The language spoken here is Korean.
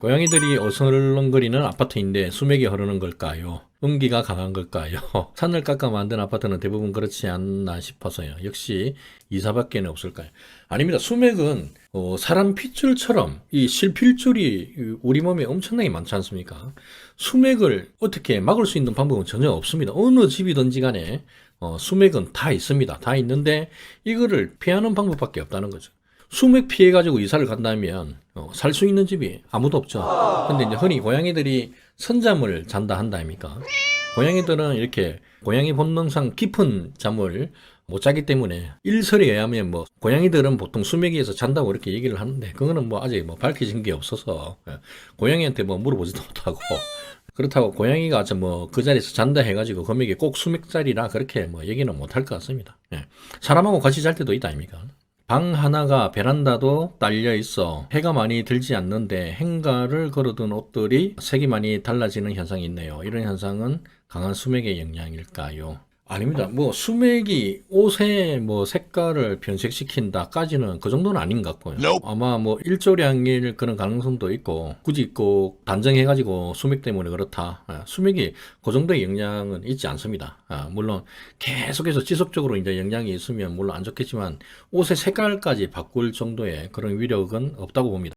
고양이들이 어슬렁거리는 아파트인데 수맥이 흐르는 걸까요? 음기가 강한 걸까요? 산을 깎아 만든 아파트는 대부분 그렇지 않나 싶어서요. 역시 이사밖에는 없을까요? 아닙니다. 수맥은 어, 사람 핏줄처럼 이 실필줄이 우리 몸에 엄청나게 많지 않습니까? 수맥을 어떻게 막을 수 있는 방법은 전혀 없습니다. 어느 집이든지 간에 어, 수맥은 다 있습니다. 다 있는데 이거를 피하는 방법밖에 없다는 거죠. 수맥 피해 가지고 이사를 간다면 살수 있는 집이 아무도 없죠. 근데 이제 흔히 고양이들이 선잠을 잔다 한다 아닙니까? 고양이들은 이렇게 고양이 본능상 깊은 잠을 못 자기 때문에 일설에 의하면 뭐 고양이들은 보통 수맥에서 잔다고 이렇게 얘기를 하는데 그거는 뭐 아직 뭐 밝혀진 게 없어서 예, 고양이한테 뭐 물어보지도 못하고 그렇다고 고양이가 뭐 그 자리에서 잔다 해가지고 금액이 꼭 수맥 자리라 그렇게 뭐 얘기는 못 할 것 같습니다. 예. 사람하고 같이 잘 때도 있다 아닙니까? 방 하나가 베란다도 딸려 있어 해가 많이 들지 않는데 행가를 걸어둔 옷들이 색이 많이 달라지는 현상이 있네요. 이런 현상은 강한 수맥의 영향일까요? 아닙니다. 뭐 수맥이 옷의 뭐 색깔을 변색시킨다까지는 그 정도는 아닌 것 같고요. 아마 뭐 일조량일 그런 가능성도 있고 굳이 꼭 단정해가지고 수맥 때문에 그렇다. 아, 수맥이 그 정도의 영향은 있지 않습니다. 아, 물론 계속해서 지속적으로 이제 영향이 있으면 물론 안 좋겠지만 옷의 색깔까지 바꿀 정도의 그런 위력은 없다고 봅니다.